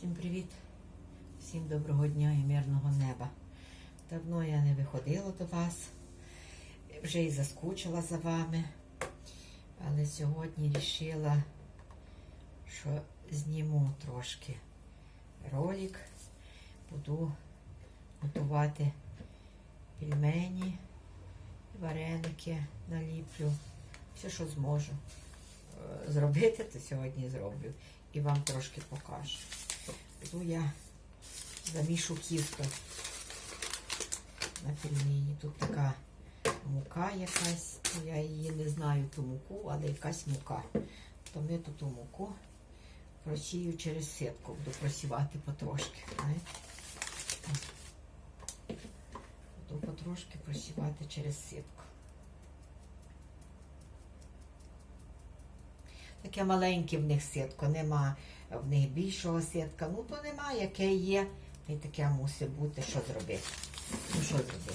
Всім привіт, всім доброго дня і мирного неба. Давно я не виходила до вас, вже і заскучила за вами, але сьогодні вирішила, що зніму трошки ролик, буду готувати пельмені, вареники наліплю, все, що зможу е, зробити, то сьогодні зроблю і вам трошки покажу. Буду я замішу кісто на пельмені. Тут така мука якась, я її не знаю ту муку, але якась мука. То ми тут ту муку просію через сітку, буду просівати потрошки. Знаєте? Буду потрошки просівати через сітку. Таке маленьке в них сітко, нема в них більшого сітка. Ну то нема, яке є. Й таке мусить бути, що зробити. Ну що зробити?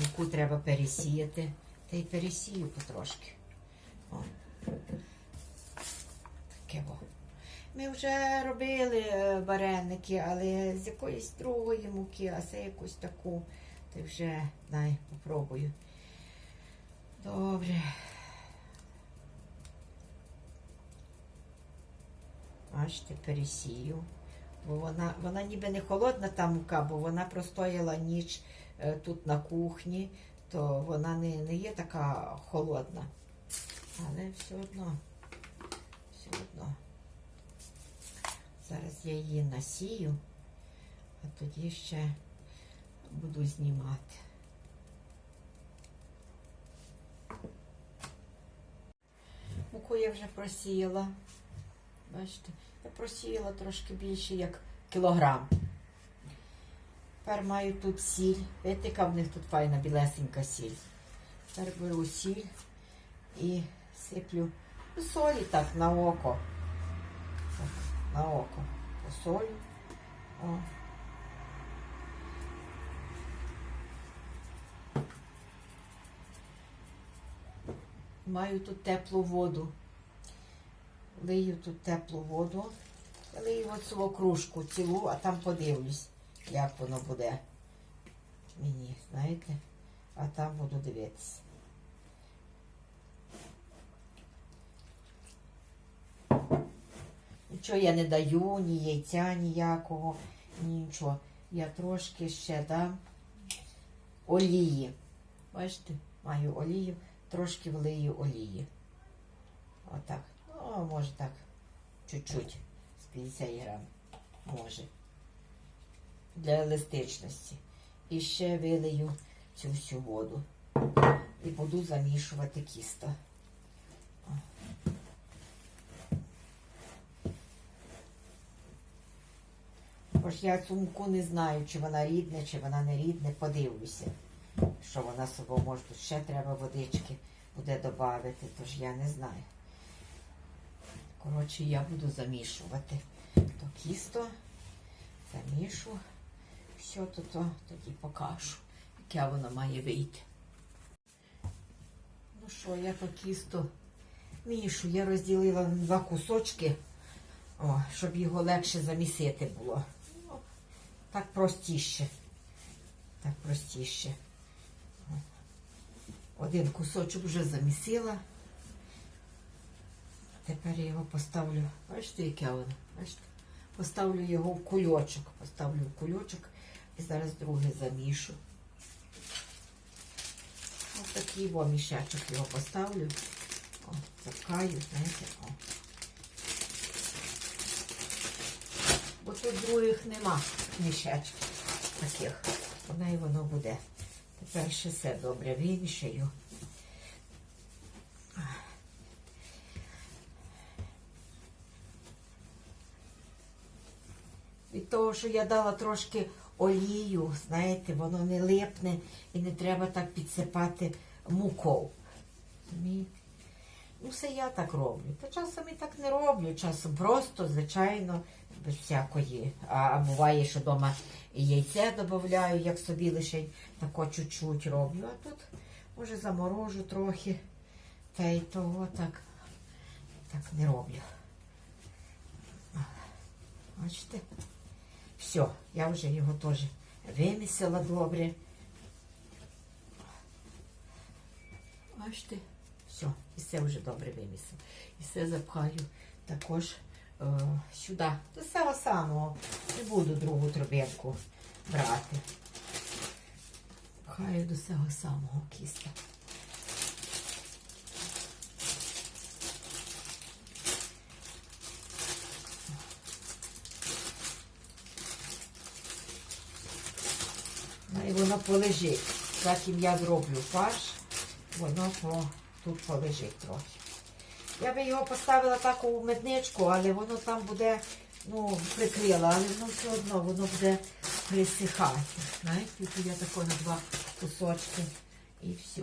Муку треба пересіяти. Та й пересію потрошки. О. Таке во. Ми вже робили е, вареники, але з якоїсь другої муки, а це якусь таку. Та й вже дай попробую. Добре. Бачите, пересію. Бо вона, вона ніби не холодна та мука, бо вона простояла ніч е, тут на кухні, то вона не, не є така холодна. Але все одно, все одно. Зараз я її насію, а тоді ще буду знімати. Муку я вже просіяла. Бачите, я просіяла трошки більше, як кілограм. Тепер маю тут сіль. Видите, яка в них тут файна білесенька сіль. Тепер беру сіль і сиплю солі так на око. Так, на око. Посолю. О. Маю тут теплу воду лию тут теплу воду, лию оцю кружку цілу, а там подивлюсь, як воно буде. Мені, знаєте, а там буду дивитися. Нічого я не даю, ні яйця ніякого, ні нічого. Я трошки ще дам олії. Бачите, маю олію, трошки влию олії. Отак. Ну, може так, чуть-чуть, з 50 грам, може. Для еластичності. І ще вилию цю всю воду. І буду замішувати кісто. О. Я цю муку не знаю, чи вона рідна, чи вона не рідна, подивлюся, що вона собою може. Тут ще треба водички буде додати, тож я не знаю. Коротше, я буду замішувати то кісто, замішу, все то, то тоді покажу, яке воно має вийти. Ну що, я то кісто мішу, я розділила на два кусочки, о, щоб його легше замісити було. Ну, так простіше. Так простіше. Один кусочок вже замісила. Тепер я його поставлю. Бачите, яке воно? Бачите? Поставлю його в кульочок. Поставлю в кульочок і зараз другий замішу. Ось такий во мішечок його поставлю. О, запкаю, знаєте, о. Бо тут других нема мішечків таких. Вона і воно буде. Тепер ще все добре вимішаю. Що я дала трошки олію, знаєте, воно не липне і не треба так підсипати. Розумієте? Ну, все я так роблю. Та часом і так не роблю. Часом просто, звичайно, без всякої. А буває, що вдома і яйце додаю, як собі лише тако чуть-чуть роблю. А тут, може, заморожу трохи. Та й того так, так не роблю. Бачите? Все, я вже його теж вимісила добре. Бачите? Все, і все вже добре вимісила. І все запхаю також е, сюди. До цього самого. Не буду другу трубинку брати. Пхаю до цього самого кіста. Ну, і воно полежить. Як я зроблю фарш, воно тут полежить трохи. Я би його поставила так у медничку, але воно там буде, ну, прикрила, але воно все одно воно буде присихати. Знаєте, тут я тако на два кусочки і все.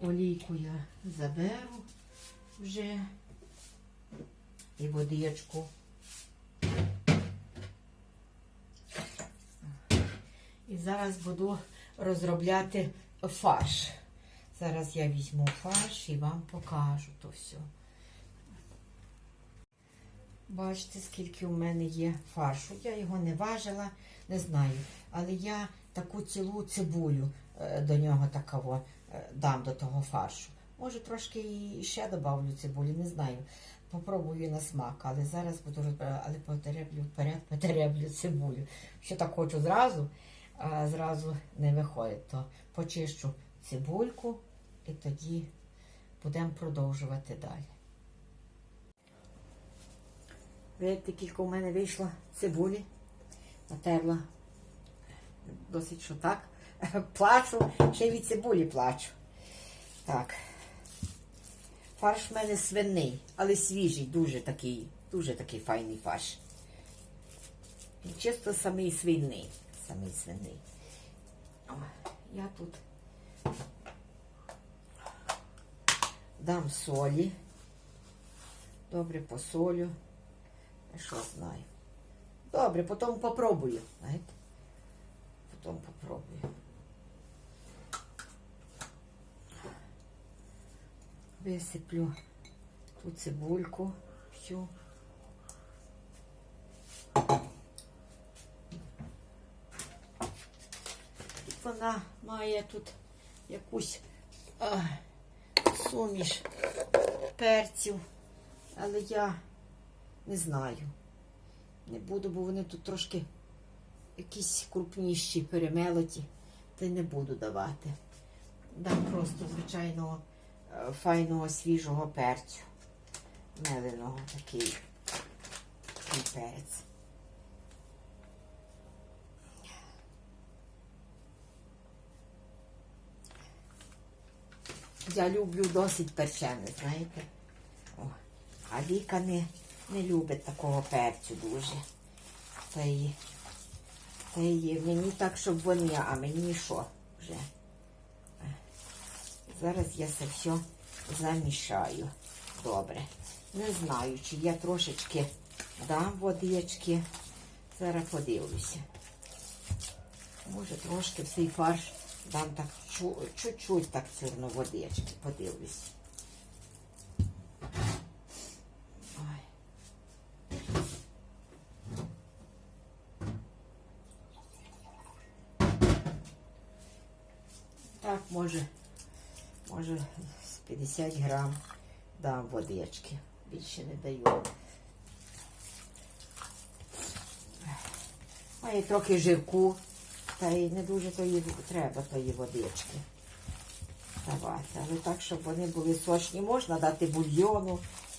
Олійку я заберу вже і водичку. І зараз буду розробляти фарш. Зараз я візьму фарш і вам покажу то все. Бачите, скільки у мене є фаршу. Я його не важила, не знаю. Але я таку цілу цибулю е, до нього такого е, дам до того фаршу. Може, трошки і ще добавлю цибулі, не знаю. Попробую на смак, але зараз буду розбирати, але потереблю вперед, потереблю цибулю. Що так хочу зразу, а зразу не виходить. То почищу цибульку і тоді будемо продовжувати далі. Видите, кілька у мене вийшло цибулі, натерла. Досить що так. Плачу, ще й від цибулі плачу. Так. Фарш в мене свиний, але свіжий, дуже такий, дуже такий файний фарш. Чисто самий свиний. Самий свиний. Я тут дам солі. Добре посолю. Що знаю. Добре, потім попробую. Знаєте? Потім попробую. Висиплю ту цибульку всю. Вона має тут якусь а, суміш перців, але я не знаю. Не буду, бо вони тут трошки якісь крупніші перемелоті, та й не буду давати. Дам просто звичайного е, файного свіжого перцю. Меленого такий, такий перець. Я люблю досить перчене, знаєте. О, а Віка не, не любить такого перцю дуже. Та й, та й мені так, щоб вони, а мені що вже. Е, Зараз я це все замішаю. Добре. Не знаю, чи я трошечки дам водички. Зараз подивлюся. Може трошки в цей фарш дам так чуть-чуть так чорно водички. Подивлюсь. Так, може, може, з 50 грам дам водички. Більше не даю. Має трохи жирку, та й не дуже тої треба тої водички давати. Але так, щоб вони були сочні, можна дати бульйону.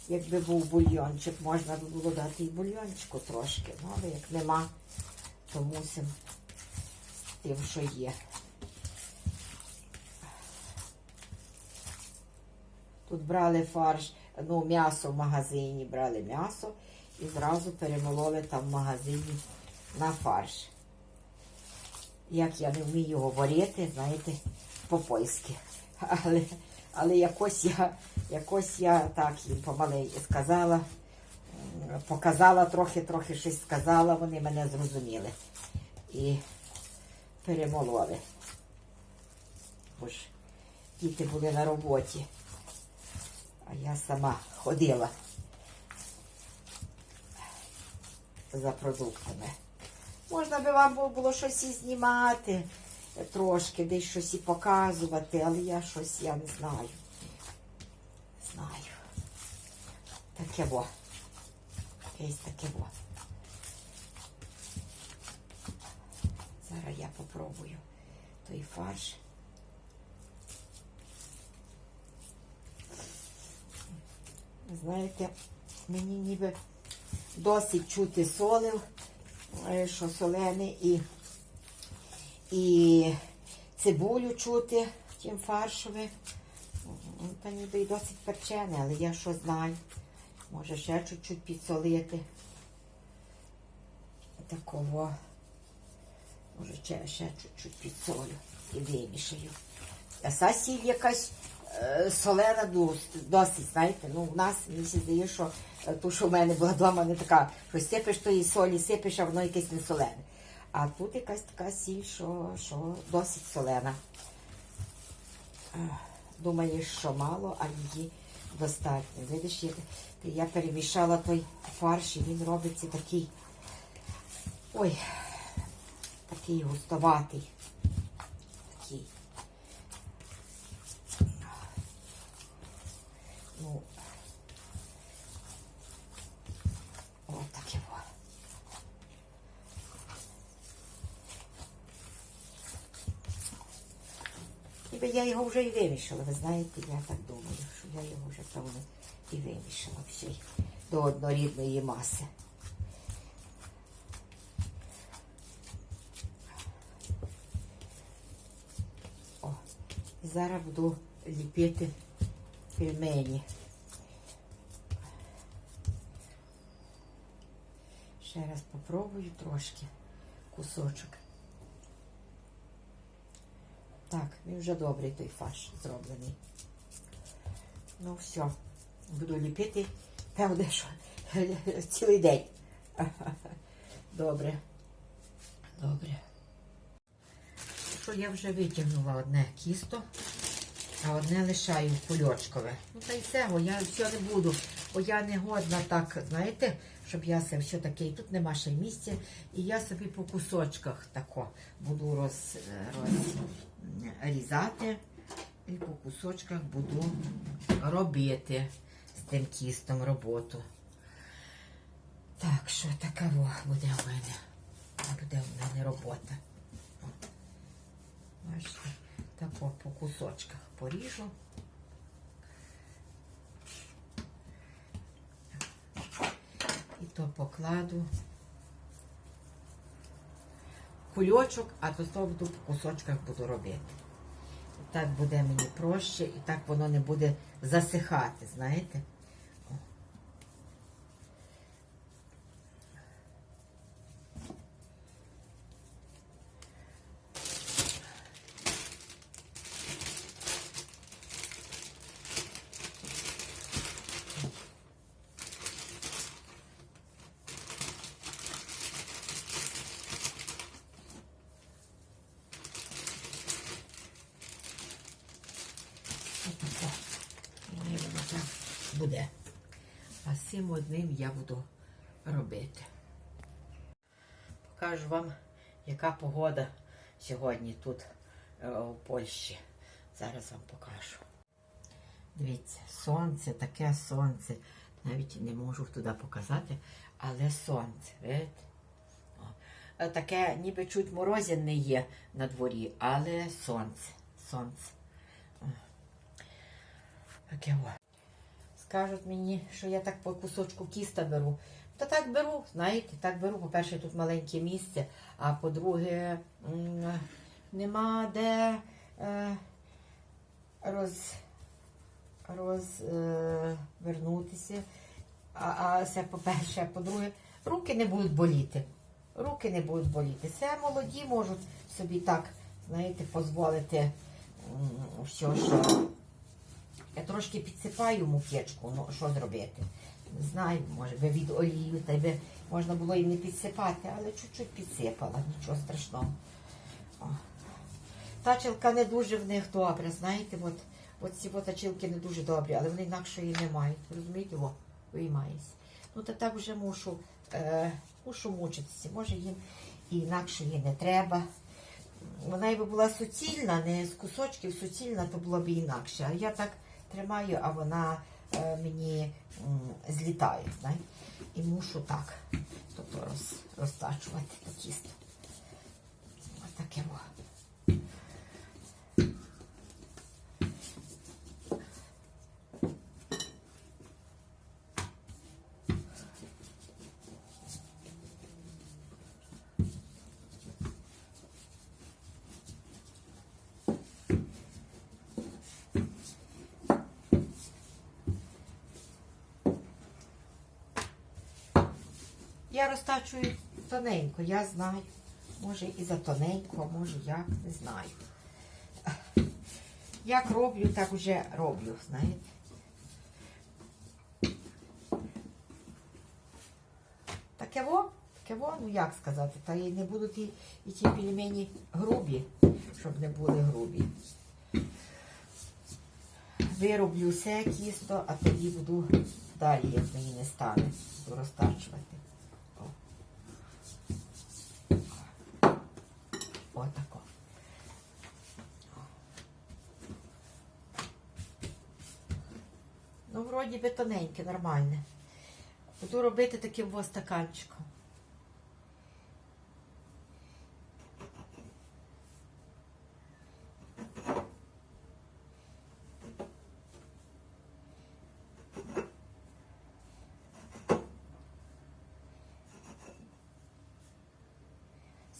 Якби був бульйончик, можна би було дати і бульйончику трошки. Ну, але як нема, то мусимо тим, що є. Тут брали фарш, ну, м'ясо в магазині, брали м'ясо і зразу перемололи там в магазині на фарш. Як я не вмію говорити, знаєте, по-польськи. Але, але якось я, якось я так їм помалей сказала, показала трохи, трохи щось сказала, вони мене зрозуміли. І перемололи. Бо ж діти були на роботі. А я сама ходила. за продуктами. Можна би вам було, щось і знімати трошки, десь щось і показувати, але я щось я не знаю. Знаю. Таке во. Якесь таке во. Зараз я попробую той фарш. Знаєте, мені ніби досить чути солив, що солений і, і цибулю чути тим фаршовим. М, Та ніби і досить перчене, але я що знаю. Може ще чуть-чуть підсолити. Такого. Може ще, ще чуть-чуть підсолю і вимішаю. А ця сіль якась е, солена досить, знаєте. Ну, в нас мені здається, що е, ту, що в мене була вдома, не така, що сипиш тої солі, сипиш, а воно якесь не солене. А тут якась така сіль, що, що досить солена. Думаєш, що мало, а її достатньо. Видиш, як я перемішала той фарш, і він робиться такий. Ой, такий густоватий. Такий. Ну, от таке во. Ніби я його вже і вимішала, ви знаєте, я так думаю, що я його вже певно і вимішала все до однорідної маси. О, зараз буду ліпити пельмені. Ще раз попробую трошки кусочок. Так, він вже добрий той фарш зроблений. Ну все, буду ліпити, певне, що цілий день. Добре. Добре. Що я вже витягнула одне кісто, а одне лишаю кульочкове. Ну та й все, я все не буду. Бо я не годна так, знаєте, щоб я це все таке. І тут нема ще місця. І я собі по кусочках тако буду роз, розрізати. І по кусочках буду робити з тим кістом роботу. Так, що така буде в мене. Буде в мене робота. От. Бачите, тако по кусочках поріжу. І то покладу кульочок, а то буду по кусочках буду робити. І так буде мені проще, і так воно не буде засихати, знаєте? О. Отако. І воно так буде. А з цим одним я буду робити. Покажу вам, яка погода сьогодні тут е, у Польщі. Зараз вам покажу. Дивіться, сонце, таке сонце. Навіть не можу туди показати, але сонце, видите? Таке ніби чуть морозяне є на дворі, але сонце, сонце. Таке о. Скажуть мені, що я так по кусочку кіста беру. Та так беру, знаєте, так беру. По-перше, тут маленьке місце, а по-друге, нема де е, роз, розвернутися. а, а це по-перше, а по-друге, руки не будуть боліти. Руки не будуть боліти. Це молоді можуть собі так, знаєте, дозволити все, що. Я трошки підсипаю мукечку, ну що зробити? Не знаю, може би від олію, та би можна було і не підсипати, але чуть-чуть підсипала, нічого страшного. О. Тачилка не дуже в них добре, знаєте, от, от ці тачилки не дуже добрі, але вони інакшої не мають. Розумієте, о, виймається. Ну та так вже мушу е, мушу мучитися. Може їм і інакше їй не треба. Вона якби була суцільна, не з кусочків суцільна, то було б інакше. А я так тримаю, а вона е, мені злітає. Знаєте? І мушу так тобто роз, розтачувати то тісто. Ось таке Я розтачую тоненько, я знаю. Може і за тоненько, може я не знаю. Як роблю, так уже роблю, знаєте. Таке во, таке во, ну як сказати, та не будуть і, і ті пельмені грубі, щоб не були грубі. Вироблю все тісто, а тоді буду далі, як мені не стане, буду розтачувати. Отако. Ну, вроді би тоненьке, нормальне. Буду робити таким ось стаканчиком.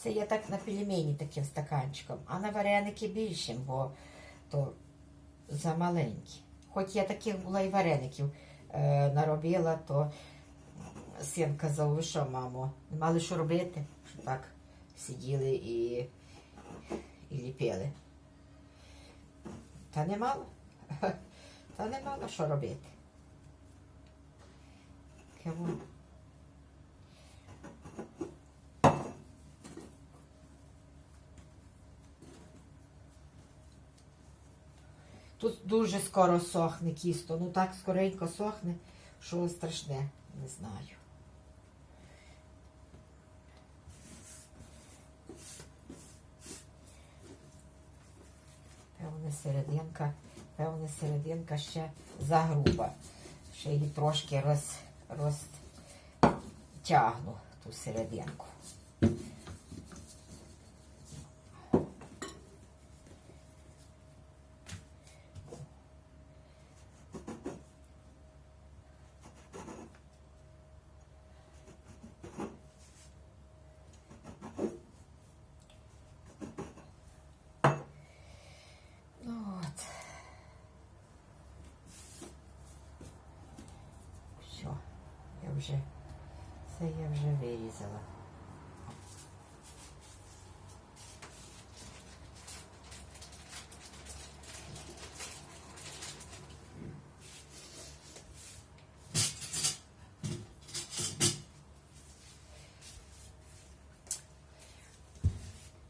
Це я так на пельмені таким стаканчиком, а на вареники більшим, бо то замаленькі. Хоч я таких була і вареників е, наробила, то син казав, що, мамо, не мали що робити, що так сиділи і, і ліпили. Та не мало. Та не мало що робити. Кому? Тут дуже скоро сохне кісто. Ну так скоренько сохне, що страшне, не знаю. Певне серединка, певне серединка ще загруба. Ще її трошки роз, розтягну ту серединку. Ну от. Все, я вже, це я вже вирізала.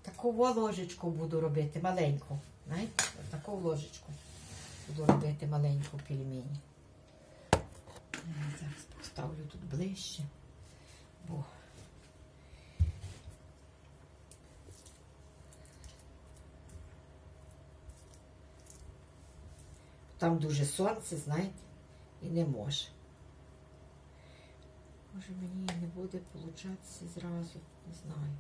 Таку ложечку буду робити, маленьку. Знаєте, таку ложечку буду робити маленьку пельмені. Зараз поставлю тут ближче. Бо там дуже сонце, знаєте, і не може. Може мені не буде получатися зразу, не знаю.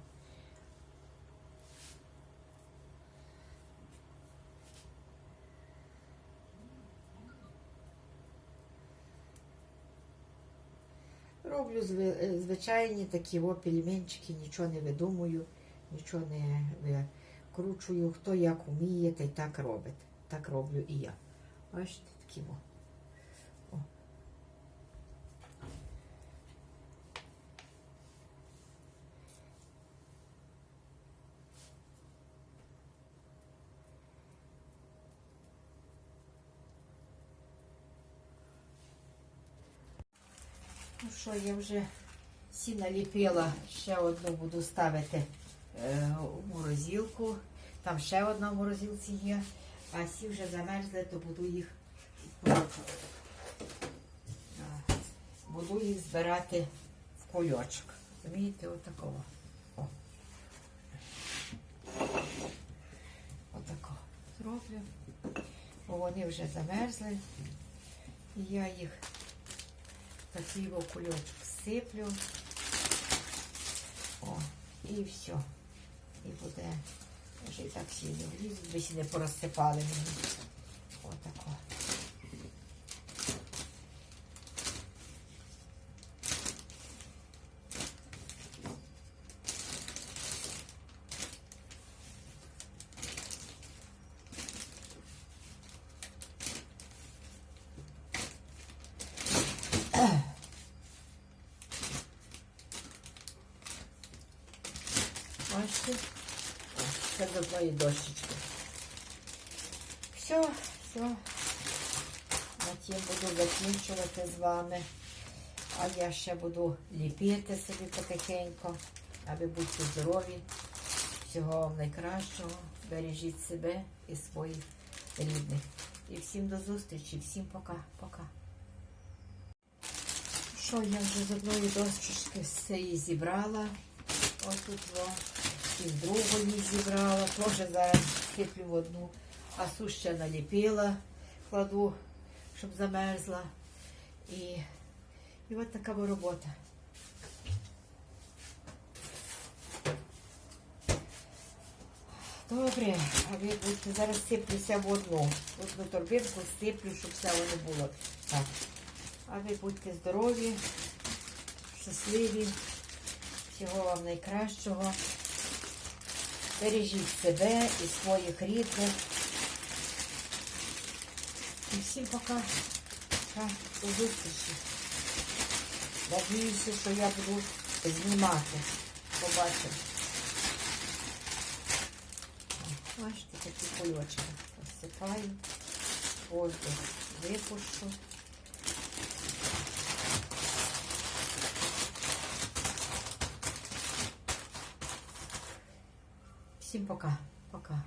Роблю е, звичайні такі о, пельменчики, нічого не видумую, нічого не викручую. Хто як уміє, та й так робить. Так роблю і я. Бачите, такі. О. Ну що, я вже всі наліпила, ще одну буду ставити е, у морозилку. Там ще одна в морозилці є, а всі вже замерзли, то буду їх буду їх збирати в кульочок. Розумієте, отакого. О. Отако зроблю. Бо вони вже замерзли. І я їх такий во кульочок сиплю. О, і все. І буде. Вже і так сильно влізуть, би ще не порозсипали мені. Отако. Бачите? О, Це з. Все, все. На тім буду закінчувати з вами. А я ще буду ліпити собі потихеньку. А ви будьте здорові. Всього вам найкращого. Бережіть себе і своїх рідних. І всім до зустрічі, всім пока, пока. Що я вже з одної дощечки все її зібрала. Ось тут. І з другої зібрала. Теж зараз сиплю в одну. А су ще наліпила, кладу, щоб замерзла. І, і от така робота. Добре, а ви будете зараз сиплюся в одну. Одну торбинку сиплю, щоб все воно було. Так. А ви будьте здорові, щасливі. Всього вам найкращого. Бережіть себе і своїх рідних. І всім пока. До зустрічі. Надіюся, що я буду знімати. Побачимо. Бачите, такі кульочки. Посипаю. Воздух випущу. Всім пока. Пока.